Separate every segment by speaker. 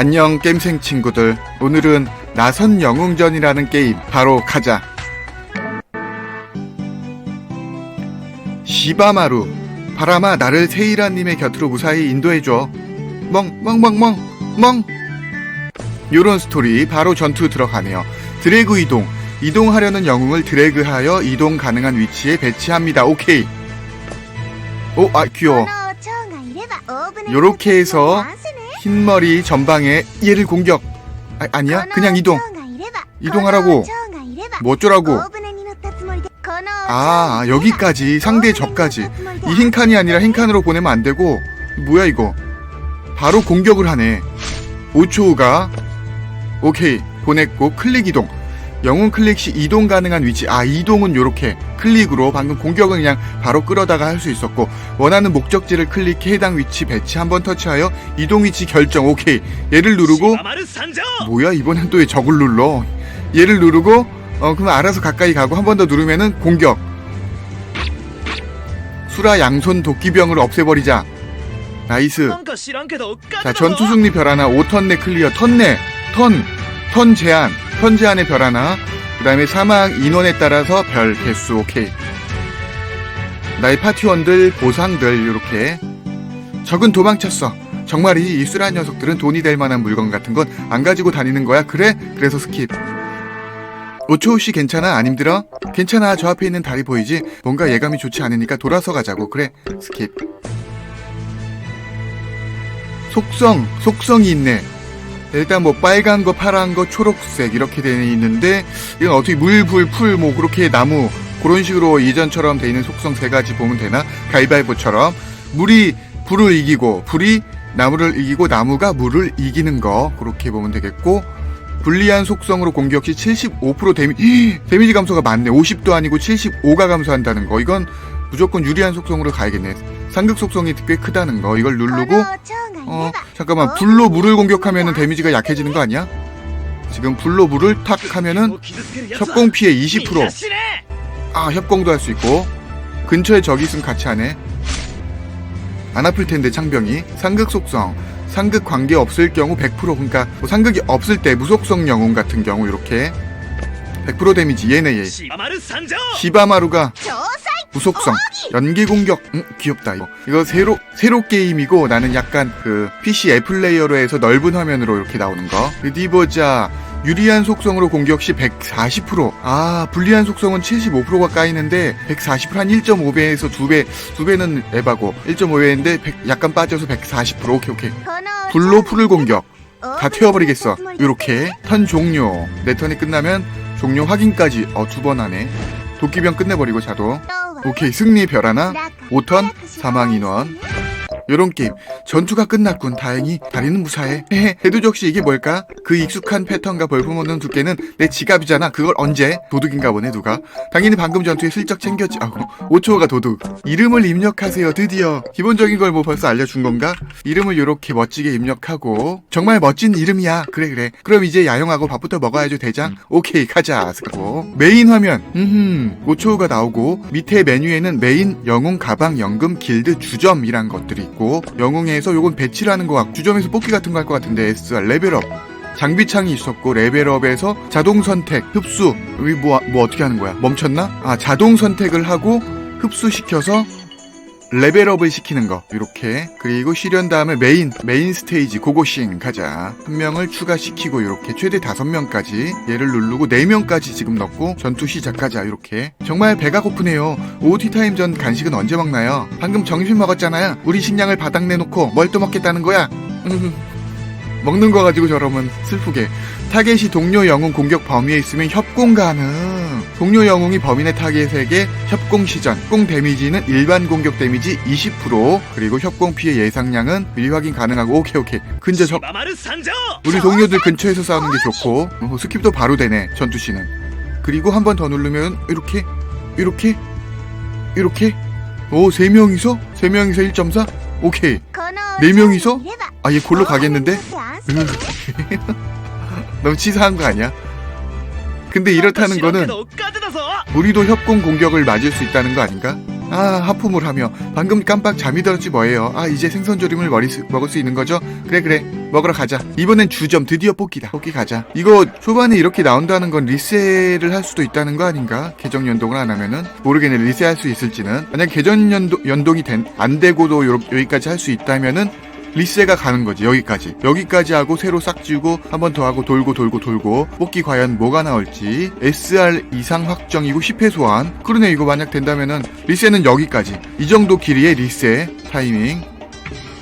Speaker 1: 안녕 게임생 친구들 오늘은 나선 영웅전이라는 게임 바로 가자. 시바마루 바람아 나를 세이라님의 곁으로 무사히 인도해줘. 멍멍멍멍 멍. 요런 스토리 바로 전투 들어가네요 드래그 이동 이동하려는 영웅을 드래그하여 이동 가능한 위치에 배치합니다. 오케이. 오아 귀여워. 요렇게 해서 흰머리 전방에 얘를 공격. 아, 아니야? 그냥 이동. 이동하라고. 뭐 어쩌라고? 아 여기까지. 상대 적까지. 이 흰 칸이 아니라 흰 칸으로 보내면 안 되고. 뭐야 이거? 바로 공격을 하네. 5초 후가 오케이. 보냈고 클릭 이동 영웅 클릭 시 이동 가능한 위치. 아 이동은 요렇게 클릭으로 방금 공격은 그냥 바로 끌어다가 할 수 있었고 원하는 목적지를 클릭해 해당 위치 배치 한번 터치하여 이동 위치 결정. 오케이. 얘를 누르고 뭐야 이번엔 또 왜 적을 눌러? 얘를 누르고 어 그럼 알아서 가까이 가고 한 번 더 누르면은 공격. 수라 양손 도끼병을 없애버리자. 나이스. 자 전투 승리 별 하나. 5턴 내 클리어. 턴 내 턴 턴 제한. 턴 제한의 별 하나 그 다음에 사막 인원에 따라서 별 개수 오케이. 나의 파티원들 보상들 이렇게. 적은 도망쳤어. 정말이 이 수란 녀석들은 돈이 될 만한 물건 같은 건 안 가지고 다니는 거야? 그래? 그래서 스킵. 5초 씨 괜찮아? 안 힘들어? 괜찮아. 저 앞에 있는 다리 보이지? 뭔가 예감이 좋지 않으니까 돌아서 가자고. 그래. 스킵. 속성 속성이 있네 일단 뭐 빨간 거 파란 거 초록색 이렇게 되어 있는데 이건 어떻게 물 불 풀 뭐 그렇게 나무 그런 식으로 이전처럼 돼 있는 속성 세 가지 보면 되나? 가위바위보처럼. 물이 불을 이기고 불이 나무를 이기고 나무가 물을 이기는 거 그렇게 보면 되겠고 불리한 속성으로 공격 시 75% 데미 데미지 감소가 많네. 50도 아니고 75가 감소한다는 거. 이건 무조건 유리한 속성으로 가야겠네. 상극 속성이 꽤 크다는 거. 이걸 누르고 어 잠깐만. 불로 물을 공격하면은 데미지가 약해지는 거 아니야? 지금 불로 물을 탁 하면은 협공 피해 20%. 아 협공도 할 수 있고. 근처에 적이 있으면 같이 하네. 안 아플 텐데 창병이. 상극 속성. 상극 관계 없을 경우 100% 그러니까 뭐 상극이 없을 때 무속성 영웅 같은 경우 이렇게 100% 데미지. 얘네 얘. 시바마루가 무속성 연기 공격. 음, 귀엽다 이거. 이거 새로 새로 게임이고 나는 약간 그 PC 앱 플레이어로 해서 넓은 화면으로 이렇게 나오는 거. 어디 보자 유리한 속성으로 공격 시 140%아 불리한 속성은 75%가 까이는데 140%한 1.5배에서 2배 2배는 에바고 1.5배인데 약간 빠져서 140% 오케이 오케이. 불로 풀을 공격. 다 태워버리겠어. 요렇게. 턴 종료. 내 턴이 끝나면 종료 확인까지. 어 두 번 하네 도끼병 끝내버리고 자도 오케이 승리 별 하나. 5턴 사망 인원 요런 게임. 전투가 끝났군. 다행히 다리는 무사해. 헤헤. 해두적시 이게 뭘까? 그 익숙한 패턴과 볼품없는 두께는 내 지갑이잖아. 그걸 언제? 도둑인가 보네 누가? 당연히 방금 전투에 슬쩍 챙겼지. 아고 5초가 도둑. 이름을 입력하세요 드디어. 기본적인 걸 뭐 벌써 알려준 건가? 이름을 요렇게 멋지게 입력하고. 정말 멋진 이름이야. 그래 그래. 그럼 이제 야영하고 밥부터 먹어야죠 대장. 오케이 가자. 하고 메인 화면. 음흠. 5초가 나오고 밑에 메뉴에는 메인 영웅 가방 연금 길드 주점이란 것들이 있고 영웅에서 요건 배치라는 거 같고 주점에서 뽑기 같은 거 할 것 같은데 SR 레벨업. 장비창이 있었고 레벨업에서 자동 선택 흡수. 여기 뭐, 뭐 어떻게 하는 거야? 멈췄나? 아 자동 선택을 하고 흡수시켜서 레벨업을 시키는 거 이렇게. 그리고 실현 다음에 메인 메인 스테이지 고고싱 가자. 한 명을 추가시키고 이렇게 최대 다섯 명까지 얘를 누르고 네 명까지 지금 넣고 전투 시작하자 이렇게. 정말 배가 고프네요. 오티 타임 전 간식은 언제 먹나요? 방금 점심 먹었잖아요. 우리 식량을 바닥 내놓고 뭘 또 먹겠다는 거야? 음, 먹는 거 가지고 저러면 슬프게. 타겟이 동료 영웅 공격 범위에 있으면 협공 가능. 동료 영웅이 범인의 타겟에게 협공 시전, 공 데미지는 일반 공격 데미지 20% 그리고 협공 피해 예상량은 미리 확인 가능하고 오케이 오케이.
Speaker 2: 근데
Speaker 1: 저 우리 동료들 근처에서 싸우는 게 좋고 어, 스킵도 바로 되네 전투 씨는. 그리고 한 번 더 누르면 이렇게 이렇게 이렇게 오 세 명이서 세 명이서 1.4 오케이. 네 명이서? 아얘 골로 가겠는데? 음, 너무 치사한 거 아니야? 근데 이렇다는 거는 우리도 협공 공격을 맞을 수 있다는 거 아닌가? 아 하품을 하며. 방금 깜빡 잠이 들었지 뭐예요? 아 이제 생선조림을 머리 수, 먹을 수 있는 거죠? 그래 그래. 먹으러 가자. 이번엔 주점 드디어 뽑기다. 뽑기 가자. 이거 초반에 이렇게 나온다는 건 리셋을 할 수도 있다는 거 아닌가? 계정 연동을 안 하면은 모르겠네. 리셋할 수 있을지는. 만약 계정 연동, 연동이 된, 안 되고도 요, 여기까지 할 수 있다면은 리세가 가는 거지 여기까지 여기까지 하고 새로 싹 지우고 한 번 더 하고 돌고 돌고 돌고 뽑기 과연 뭐가 나올지 SR 이상 확정이고 10회 소환 그러네 이거 만약 된다면은 리세는 여기까지 이 정도 길이의 리세 타이밍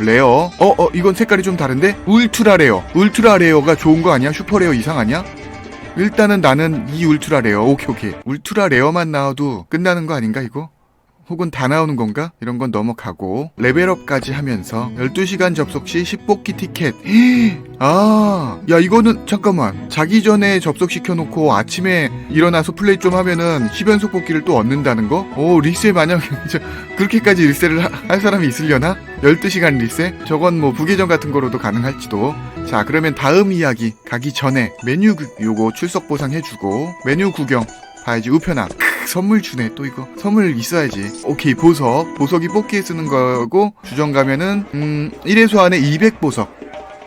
Speaker 1: 레어? 어 어 이건 색깔이 좀 다른데? 울트라 레어. 울트라 레어가 좋은 거 아니야? 슈퍼 레어 이상 아니야? 일단은 나는 이 울트라 레어. 오케이 오케이. 울트라 레어만 나와도 끝나는 거 아닌가 이거 혹은 다 나오는 건가? 이런 건 넘어가고 레벨업까지 하면서 12시간 접속 시 10복기 티켓 아, 야 이거는 잠깐만 자기 전에 접속시켜놓고 아침에 일어나서 플레이 좀 하면은 10연속 복기를 또 얻는다는 거? 오 리세 만약 저, 그렇게까지 하- 할 사람이 있으려나? 12시간 리세? 저건 뭐 부계정 같은 거로도 가능할지도 자 그러면 다음 이야기 가기 전에 메뉴 구- 요거 출석 보상 해주고 메뉴 구경 봐야지 우편함 크, 선물 주네 또 이거 선물 있어야지 오케이 보석 보석이 뽑기에 쓰는 거고 주정 가면은 음 1회 소환에 200보석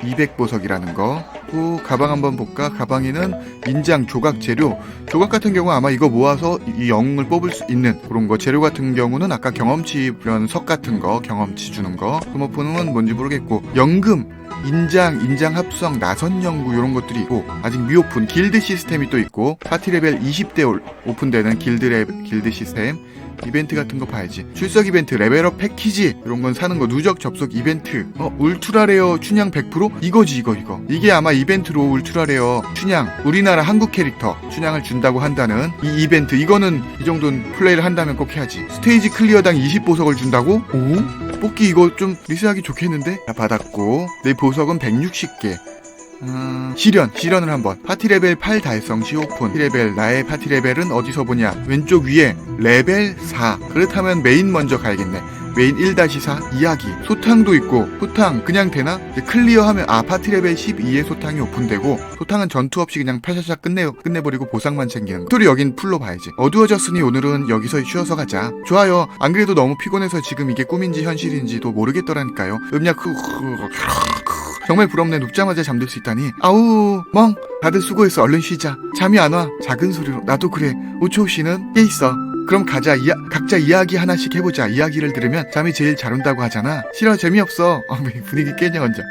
Speaker 1: 200보석이라는 거. 또 가방 한번 볼까? 가방에는 인장, 조각 재료. 조각 같은 경우 아마 이거 모아서 이 영을 뽑을 수 있는 그런 거. 재료 같은 경우는 아까 경험치 이런 석 같은 거, 경험치 주는 거. 스모프는 뭔지 모르겠고 연금. 인장, 인장 합성, 나선 연구 이런 것들이 있고 아직 미오픈 길드 시스템이 또 있고 파티 레벨 20대 올- 오픈되는 길드 레 길드 시스템 이벤트 같은 거 봐야지. 출석 이벤트, 레벨업 패키지 이런 건 사는 거 누적 접속 이벤트. 어 울트라 레어 춘향 100% 이거지 이거 이거. 이게 아마 이벤트로 울트라 레어 춘향 우리나라 한국 캐릭터 춘향을 준다고 한다는 이 이벤트. 이거는 이 정도는 플레이를 한다면 꼭 해야지. 스테이지 클리어당 20보석을 준다고? 오? 뽑기 이거 좀 리스하기 좋겠는데? 자, 받았고 내 보석은 160개. 음, 시련, 시련을 한번. 파티 레벨 8 달성 시 오픈. 파티 레벨, 나의 파티 레벨은 어디서 보냐? 왼쪽 위에, 레벨 4. 그렇다면 메인 먼저 가야겠네. 메인 1-4 이야기. 소탕도 있고 소탕 그냥 되나? 클리어하면 아 파티 레벨 12에 소탕이 오픈되고 소탕은 전투 없이 그냥 파샤샥 끝내 끝내버리고 보상만 챙기는 거 여긴 풀로 봐야지. 어두워졌으니 오늘은 여기서 쉬어서 가자. 좋아요. 안 그래도 너무 피곤해서 지금 이게 꿈인지 현실인지도 모르겠더라니까요. 음약 흐 정말 부럽네. 눕자마자 잠들 수 있다니. 아우 멍. 다들 수고했어. 얼른 쉬자. 잠이 안 와. 작은 소리로. 나도 그래. 오초우 씨는 깨 있어 그럼 가자 이야, 각자 이야기 하나씩 해보자 이야기를 들으면 잠이 제일 잘 온다고 하잖아 싫어 재미없어 어, 왜 분위기 깨냐 혼자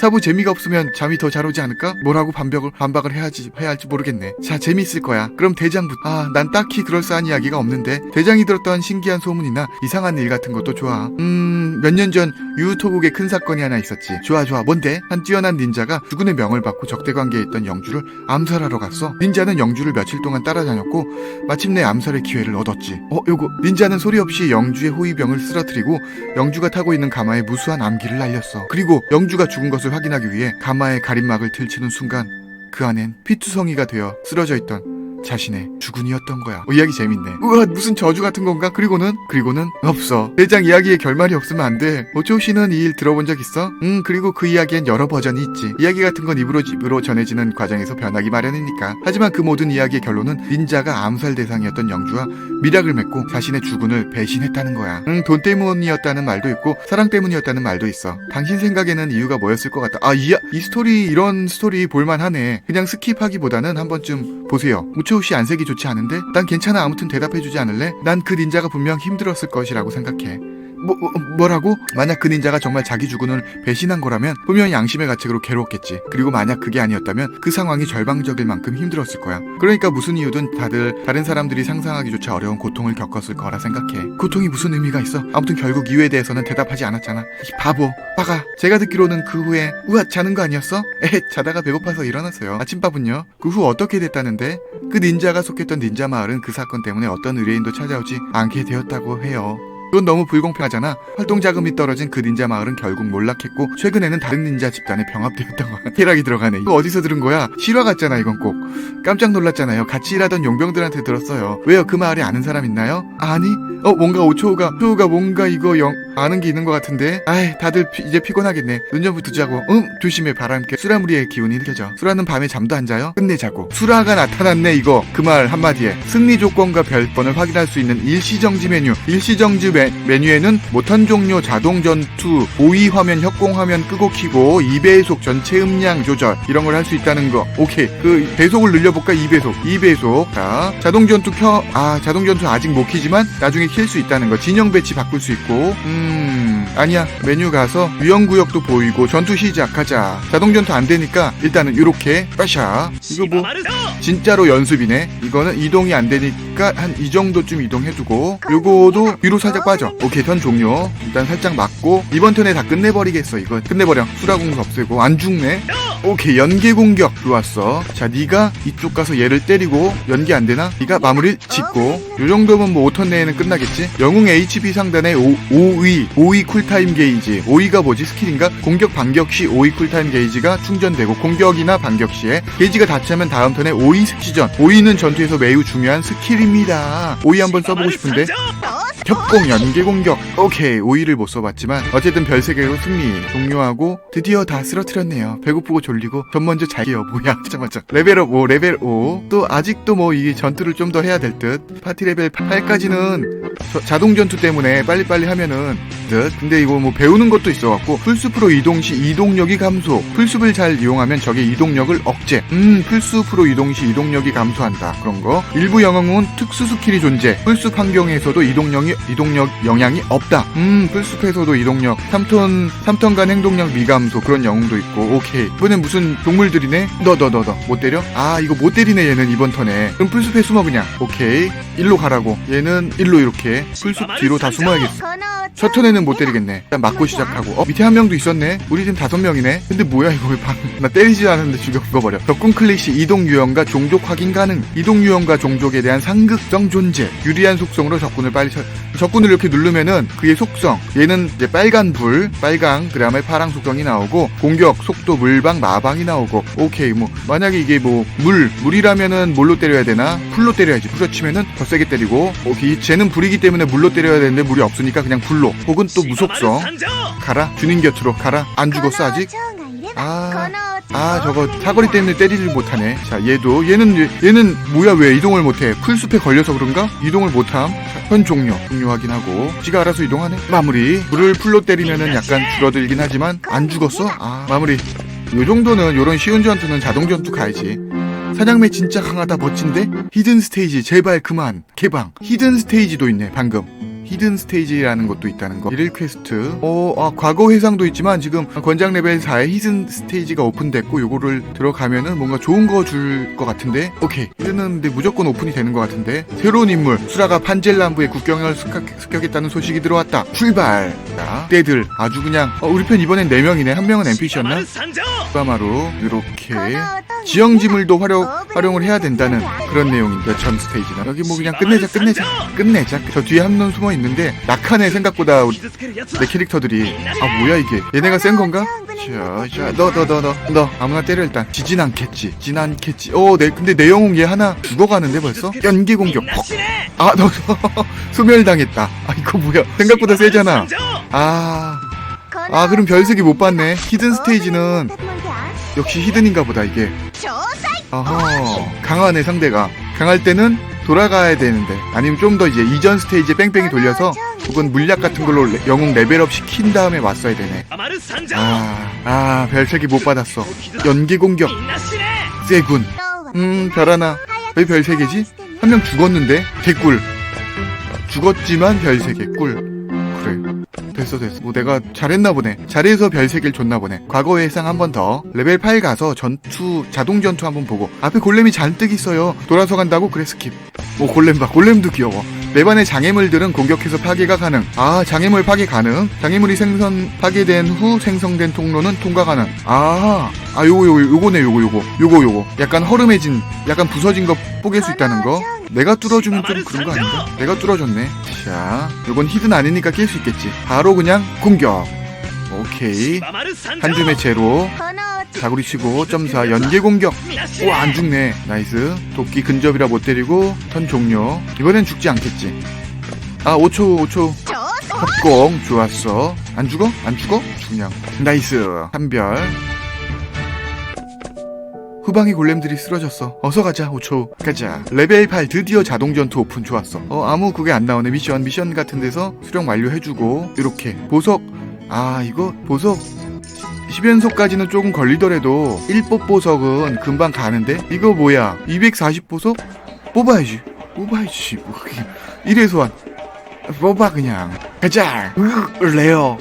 Speaker 1: 사부 재미가 없으면 잠이 더 잘 오지 않을까? 뭐라고 반박을 반박을 해야지 해야 할지 모르겠네. 자 재미있을 거야. 그럼 대장부터. 아난 딱히 그럴싸한 이야기가 없는데 대장이 들었던 신기한 소문이나 이상한 일 같은 것도 좋아. 음 몇 년 전 유토국에 큰 사건이 하나 있었지. 좋아 좋아 뭔데? 한 뛰어난 닌자가 주군의 명을 받고 적대 관계에 있던 영주를 암살하러 갔어. 닌자는 영주를 며칠 동안 따라다녔고 마침내 암살의 기회를 얻었지. 어 요거 닌자는 소리 없이 영주의 호위병을 쓰러뜨리고 영주가 타고 있는 가마에 무수한 암기를 날렸어. 그리고 영주가 죽은 것을 확인하기 위해 가마의 가림막을 들치는 순간 그 안엔 피투성이가 되어 쓰러져 있던 자신의 주군이었던 거야. 어, 이야기 재밌네. 우와 무슨 저주 같은 건가? 그리고는 그리고는 없어. 대장 이야기에 결말이 없으면 안 돼. 오초 씨는 이 일 들어본 적 있어? 응 그리고 그 이야기엔 여러 버전이 있지. 이야기 같은 건 입으로 입으로 전해지는 과정에서 변하기 마련이니까. 하지만 그 모든 이야기의 결론은 닌자가 암살 대상이었던 영주와 미락을 맺고 자신의 주군을 배신했다는 거야. 응, 돈 때문이었다는 말도 있고 사랑 때문이었다는 말도 있어. 당신 생각에는 이유가 뭐였을 것 같다. 아, 이, 이 스토리 이런 스토리 볼만하네. 그냥 스킵하기보다는 한 번쯤 보세요. 우초우 씨 안색이 좋지 않은데? 난 괜찮아. 아무튼 대답해주지 않을래? 난 그 닌자가 분명 힘들었을 것이라고 생각해. 뭐, 뭐, 뭐 라고? 만약 그 닌자가 정말 자기 주군을 배신한 거라면 분명히 양심의 가책으로 괴로웠겠지. 그리고 만약 그게 아니었다면 그 상황이 절망적일 만큼 힘들었을 거야. 그러니까 무슨 이유든 다들 다른 사람들이 상상하기조차 어려운 고통을 겪었을 거라 생각해. 고통이 무슨 의미가 있어? 아무튼 결국 이유에 대해서는 대답하지 않았잖아. 이 바보, 빠가. 제가 듣기로는 그 후에 우와 자는 거 아니었어? 에 자다가 배고파서 일어났어요. 아침밥은요? 그 후 어떻게 됐다는데? 그 닌자가 속했던 닌자 마을은 그 사건 때문에 어떤 의뢰인도 찾아오지 않게 되었다고 해요. 그건 너무 불공평하잖아. 활동 자금이 떨어진 그 닌자 마을은 결국 몰락했고 최근에는 다른 닌자 집단에 병합되었던 거야. 쾌락이 들어가네. 이거 어디서 들은 거야? 실화 같잖아 이건 꼭. 깜짝 놀랐잖아요. 같이 일하던 용병들한테 들었어요. 왜요? 그 마을에 아는 사람 있나요? 아니? 어 뭔가 오초우가 초우가 뭔가 이거 영 아는 게 있는 것 같은데? 아이 다들 피- 이제 피곤하겠네. 눈좀 뜨자고. 응 조심해 바람께 수라무리의 기운이 느껴져. 수라는 밤에 잠도 안 자요? 끝내자고. 수라가 나타났네 이거. 그 말 한마디에. 승리 조건과 별번을 확인할 수 있는 일시정지 메뉴. 일시정지 메, 메뉴에는 모턴 종료 자동 전투 보이 화면 협공 화면 끄고 키고 2배속 전체 음량 조절. 이런 걸 할 수 있다는 거. 오케이. 그 배속을 늘려볼까? 2배속. 2배속. 자 자동 전투 켜 아 자동 전투 아직 못 키지만 나중에 킬수 있다는 거 진영 배치 바꿀 수 있고. 음 아니야. 메뉴 가서 위험구역도 보이고 전투 시작하자. 자동 전투 안 되니까 일단은 이렇게 빠샤. 이거 뭐 진짜로 연습이네. 이거는 이동이 안 되니 까 한 이 정도쯤 이동해두고 요거도 위로 살짝 빠져. 오케이 턴 종료. 일단 살짝 맞고 이번 턴에 다 끝내버리겠어. 이거 끝내버려. 수라공수 없애고 안 죽네. 오케이 연계 공격 좋았어. 자 네가 이쪽 가서 얘를 때리고 연계 안 되나? 네가 마무리 짓고 요 정도면 뭐 5턴 내에는 끝나겠지. 영웅 HP 상단에 5, 5위 5위 쿨타임 게이지 5위가 뭐지 스킬인가? 공격 반격 시 5위 쿨타임 게이지가 충전되고 공격이나 반격 시에 게이지가 다 차면 다음 턴에 5위 스키전 5위는 전투에서 매우 중요한 스킬입니다. 5위 한번 써보고 싶은데 협공 연계 공격. 오케이 오이를 못 써봤지만 어쨌든 별 세 개로 승리. 종료하고 드디어 다 쓰러뜨렸네요. 배고프고 졸리고 전 먼저 잘게요 뭐야 잠깐만 레벨업 5 레벨 5 또 아직도 뭐 이게 전투를 좀 더 해야 될 듯. 파티 레벨 8까지는 자동 전투 때문에 빨리빨리 하면은 듯. 근데 이거 뭐 배우는 것도 있어갖고 풀숲으로 이동 시 이동력이 감소. 풀숲을 잘 이용하면 적의 이동력을 억제. 음 풀숲으로 이동 시 이동력이 감소한다. 그런 거. 일부 영웅은 특수 스킬이 존재. 풀숲 환경에서도 이동력이 이동력 영향이 없다 음 풀숲에서도 이동력 3톤 3톤 간 행동력 미감소 그런 영웅도 있고 오케이 이번엔 무슨 동물들이네 너 너 너 너 못 때려 아 이거 못 때리네 얘는 이번 턴에 그럼 풀숲에 숨어 그냥 오케이 일로 가라고 얘는 일로 이렇게 풀숲 뒤로 다 숨어야겠어 첫 턴에는 못 때리겠네. 일단 맞고 시작하고. 어, 밑에 한 명도 있었네. 우리 팀 다섯 명이네. 근데 뭐야, 이거 왜 방, 나 때리지 않았는데 죽여, 죽어버려. 적군 클릭시 이동 유형과 종족 확인 가능. 이동 유형과 종족에 대한 상극성 존재. 유리한 속성으로 적군을 빨리 쳐, 적군을 이렇게 누르면은 그의 속성. 얘는 이제 빨간 불, 빨강, 그 다음에 파랑 속성이 나오고, 공격, 속도, 물방, 마방이 나오고, 오케이, 뭐, 만약에 이게 뭐, 물, 물이라면은 뭘로 때려야 되나? 풀로 때려야지. 풀로 치면은 더 세게 때리고, 오케이, 쟤는 불이기 때문에 물로 때려야 되는데 물이 없으니까 그냥 불로. 혹은 또 무속성. 가라. 주님 곁으로 가라. 안 죽었어, 아직? 아, 아, 저거 사거리 때문에 때리질 못하네. 자, 얘도 얘는 얘- 얘는 뭐야 왜 이동을 못해? 풀숲에 걸려서 그런가? 이동을 못함. 자, 현 종료. 종료 확인하고 지가 알아서 이동하네. 마무리. 물을 풀로 때리면은 약간 줄어들긴 하지만 안 죽었어? 아, 마무리. 요 정도는 요런 쉬운 전투는 자동 전투 가야지. 사냥매 진짜 강하다 멋진데? 히든 스테이지 제발 그만 개방 히든 스테이지도 있네 방금 히든 스테이지라는 것도 있다는 거. 1일 퀘스트. 어, 아, 과거 회상도 있지만 지금 권장 레벨 4에 히든 스테이지가 오픈됐고 요거를 들어가면은 뭔가 좋은 거 줄 것 같은데. 오케이. 히든은 무조건 오픈이 되는 것 같은데. 새로운 인물. 수라가 판젤람부의 국경을 습격, 습격 했다는 소식이 들어왔다. 출발. 자, 때들 아주 그냥 어, 우리 편 이번엔 4명이네. 한 명은 NPC였나? 수바마루 이렇게 지형지물도 활용, 활용을 해야 된다는 그런 내용인데 전 스테이지는 여기 뭐 그냥 끝내자 끝내자 끝내자 저 뒤에 한 놈 숨어 있는 데 낙하네 생각보다 우리- 내 캐릭터들이 아 뭐야 이게? 얘네가 센 건가? 자자너 너너너너 아무나 때려 일단. 지진 않겠지 진 않겠지. 어내 근데 내 영웅 얘 하나 죽어가는데 벌써? 연기 공격. 아너 소멸당했다. 아 이거 뭐야? 생각보다 세잖아. 아.
Speaker 3: 아 그럼 별색이 못 봤네.
Speaker 1: 히든 스테이지는 역시 히든인가 보다 이게. 어허 강하네 상대가. 강할 때는 돌아가야 되는데 아니면 좀 더 이제 이전 스테이지에 뺑뺑이 돌려서 혹은 물약 같은 걸로 레- 영웅 레벨업 시킨 다음에 왔어야 되네. 아, 아 별책이 못 받았어. 연기 공격. 세군. 음 별 하나. 왜 별세 개지? 한 명 죽었는데? 개꿀. 죽었지만 별세개 꿀 됐어 됐어. 뭐 내가 잘했나 보네. 잘해서 별세 개를 줬나 보네. 과거 예상 한 번 더. 레벨 8 가서 전투 자동 전투 한 번 보고. 앞에 골렘이 잔뜩 있어요. 돌아서 간다고? 그래 스킵. 오 골렘 봐. 골렘도 귀여워. 네 맵안의 장애물들은 공격해서 파괴가 가능. 아 장애물 파괴 가능? 장애물이 생성 파괴된 후 생성된 통로는 통과 가능. 아 아 요거 요거 요거네 요거 요거. 요거 요거. 약간 허름해진 약간 부서진 거 뽀갤 수 있다는 거 내가 뚫어주면 좀 그런 거 아닌가? 내가 뚫어줬네. 자, 요건 히든 아니니까 낄수 있겠지. 바로 그냥 공격. 오케이. 한 줌의 제로. 다구리 치고 점사 연계 공격. 우와 안 죽네. 나이스. 도끼 근접이라 못 때리고 턴 종료. 이번엔 죽지 않겠지. 아 5초 5초. 합공 좋았어 안 죽어? 안 죽어? 중량 나이스 한별 후방의 골렘들이 쓰러졌어. 어서 가자 5초. 가자. 레벨 8 드디어 자동전투 오픈 좋았어. 어 아무 그게 안 나오네. 미션 미션 같은 데서 수령 완료해주고. 이렇게. 보석. 아 이거 보석. 10연속까지는 조금 걸리더라도 1뽑 보석은 금방 가는데? 이거 뭐야? 240 보석? 뽑아야지. 뽑아야지 뭐 그게. 이래 소환 뽑아 그냥. 가자. 으, 레어.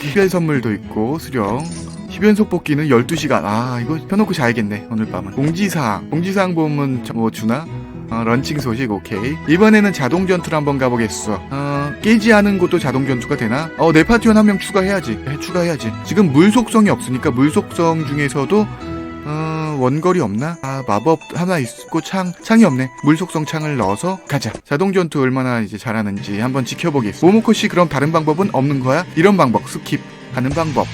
Speaker 1: 특별 선물도 있고 수령 10연속 뽑기는 12시간. 아 이거 펴놓고 자야겠네 오늘 밤은. 공지사항. 공지사항 보면 뭐 주나? 어, 런칭 소식 오케이. 이번에는 자동 전투를 한번 가보겠어. 어, 깨지 않은 곳도 자동 전투가 되나? 어 내 파티원 한 명 추가해야지. 해, 추가해야지. 지금 물 속성이 없으니까 물 속성 중에서도 어, 원거리 없나? 아 마법 하나 있고 창 창이 없네. 물 속성 창을 넣어서 가자. 자동 전투 얼마나 이제 잘하는지 한번 지켜보겠어. 모모코 씨 그럼 다른 방법은 없는 거야? 이런 방법 스킵. 하는 방법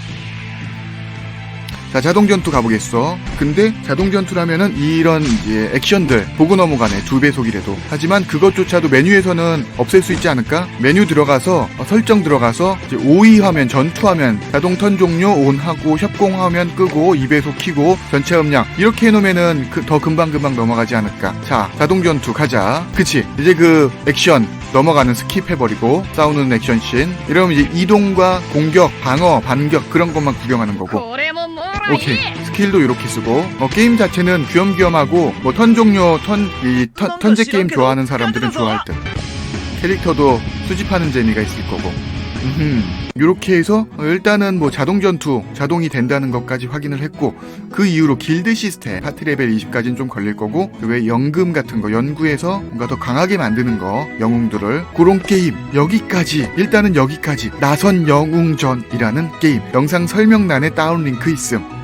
Speaker 1: 자 자동 전투 가보겠어. 근데 자동 전투라면은 이런 이제 액션들 보고 넘어가네 두 배속이라도. 하지만 그것조차도 메뉴에서는 없앨 수 있지 않을까? 메뉴 들어가서 어, 설정 들어가서 이제 5위 화면 전투하면 자동 턴 종료 온 하고 협공 화면 끄고 2배속 키고 전체 음량 이렇게 해놓으면은 그, 더 금방 금방 넘어가지 않을까? 자 자동 전투 가자. 그치? 이제 그 액션 넘어가는 스킵해버리고 싸우는 액션씬. 이러면 이제 이동과 공격, 방어, 반격 그런 것만 구경하는 거고.
Speaker 3: 뭐
Speaker 1: 오케이. 스킬도 이렇게 쓰고. 뭐 게임 자체는 귀염귀염하고 뭐 턴 종료, 턴, 이 턴, 턴제 게임 좋아하는 사람들은 좋아할 듯. 캐릭터도 수집하는 재미가 있을 거고. 이렇게 해서 어, 일단은 뭐 자동 전투 자동이 된다는 것까지 확인을 했고 그 이후로 길드 시스템 파티 레벨 20까지는 좀 걸릴 거고 왜 연금 같은 거 연구해서 뭔가 더 강하게 만드는 거 영웅들을. 그런 게임 여기까지. 일단은 여기까지. 나선 영웅전이라는 게임. 영상 설명란에 다운 링크 있음